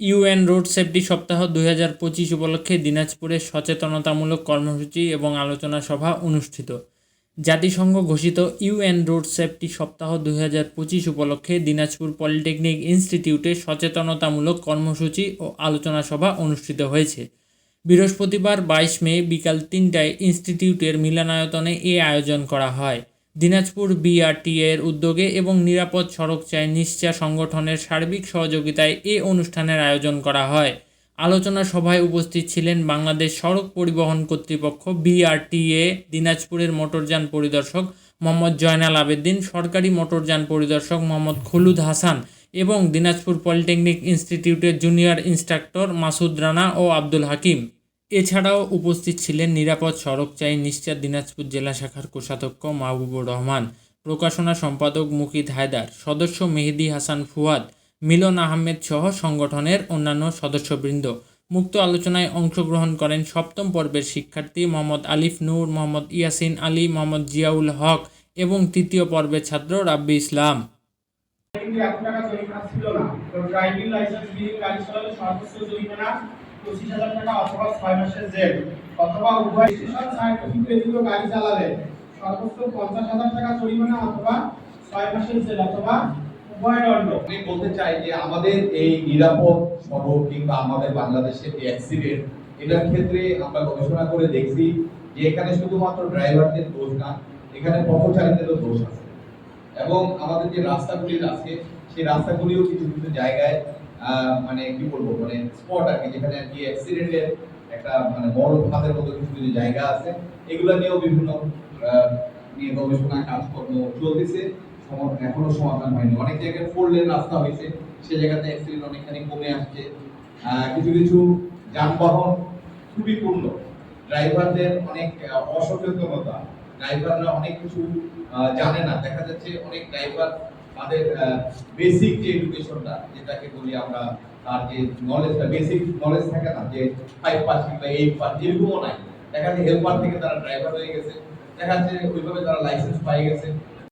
UN road safety সপ্তাহ দুই হাজার পঁচিশ উপলক্ষে দিনাজপুরে সচেতনতামূলক কর্মসূচি এবং আলোচনা সভা অনুষ্ঠিত। জাতিসংঘ ঘোষিত ইউএন রোড সেফটি সপ্তাহ দুই হাজার পঁচিশ উপলক্ষে দিনাজপুর পলিটেকনিক ইনস্টিটিউটে সচেতনতামূলক কর্মসূচি ও আলোচনা সভা অনুষ্ঠিত হয়েছে। বৃহস্পতিবার বাইশ মে বিকাল তিনটায় ইনস্টিটিউটের মিলনায়তনে এ আয়োজন করা হয়। দিনাজপুর বিআরটি এর উদ্যোগে এবং নিরাপদ সড়ক চায় নিশ্চা সংগঠনের সার্বিক সহযোগিতায় এ অনুষ্ঠানের আয়োজন করা হয়। আলোচনা সভায় উপস্থিত ছিলেন বাংলাদেশ সড়ক পরিবহন কর্তৃপক্ষ বিআরটিএ, দিনাজপুরের মোটরযান পরিদর্শক মোহাম্মদ জয়নাল আবেদ্দিন সরকারি মোটরযান পরিদর্শক মোহাম্মদ খুলুদ হাসান এবং দিনাজপুর পলিটেকনিক ইনস্টিটিউটের জুনিয়র ইনস্ট্রাক্টর মাসুদ রানা ও আব্দুল হাকিম। এছাড়াও উপস্থিত ছিলেন নিরাপদ সড়ক চাই নিশ্চার দিনাজপুর জেলা শাখার কোষাধ্যক্ষ মাহবুবুর রহমান, প্রকাশনা সম্পাদক মুকিদ হায়দার, সদস্য মেহেদি হাসান ফুয়াদ, মিলন আহমেদ সহ সংগঠনের অন্যান্য সদস্যবৃন্দ। মুক্ত আলোচনায় অংশগ্রহণ করেন সপ্তম পর্বের শিক্ষার্থী মোহাম্মদ আলিফ নূর, মোহাম্মদ ইয়াসিন আলী, মোহাম্মদ জিয়াউল হক এবং তৃতীয় পর্বের ছাত্র রাব্বি ইসলাম। টাকা ছিল না ড্রাইভিং লাইসেন্স গাড়ি সর্বোচ্চ পঁচিশ হাজার টাকা অথবা ছয় মাসের জেল অথবা উভয় স্টেশন সার্টিফিকেট ব্যতীত গাড়ি চালালে সর্বোচ্চ পঞ্চাশ হাজার টাকা জরিমানা অথবা ছয় মাসের জেল অথবা আমি বলতে চাই যে আমাদের এই নিরাপদ সড়ক কিংবা আমাদের বাংলাদেশের এই অ্যাক্সিডেন্ট এটার ক্ষেত্রে আমরা গবেষণা করে দেখছি যে এখানে শুধুমাত্র ড্রাইভারদের দোষ না, এখানে পথচারীদেরও দোষ আছে। এবং আমাদের যে রাস্তাগুলি আছে, সেই রাস্তাগুলিও কিছু কিছু জায়গায় মানে কি বলব মানে স্পট আর কি, যেখানে আর কি অ্যাক্সিডেন্টের একটা মানে বড় ফাঁদের মতো কিছু কিছু জায়গা আছে, এগুলো নিয়েও বিভিন্ন নিয়ে গবেষণা, কাজকর্ম চলতেছে। এখনও সমাধান হয়নি। অনেক জায়গায় ফোর লেন রাস্তা হয়েছে। সে জায়গাতে অ্যাক্সিডেন্ট অনেকখানি কমে আসছে। কিছু কিছু যানবাহন খুবই পূর্ণ। ড্রাইভারদের অনেক অসচেতনতা। ড্রাইভাররা অনেক কিছু জানে না। দেখা যাচ্ছে অনেক ড্রাইভার তাদের বেসিক যে এডুকেশনটা যেটাকে বলি আমরা, তার যে নলেজটা বেসিক নলেজ থাকে না, যে ফাইভ পাস কিংবা এইট পাস এরকমও নাই। দেখা যাচ্ছে হেল্পার থেকে তারা ড্রাইভার হয়ে গেছে। দেখা যাচ্ছে ওইভাবে তারা লাইসেন্স পাই গেছে।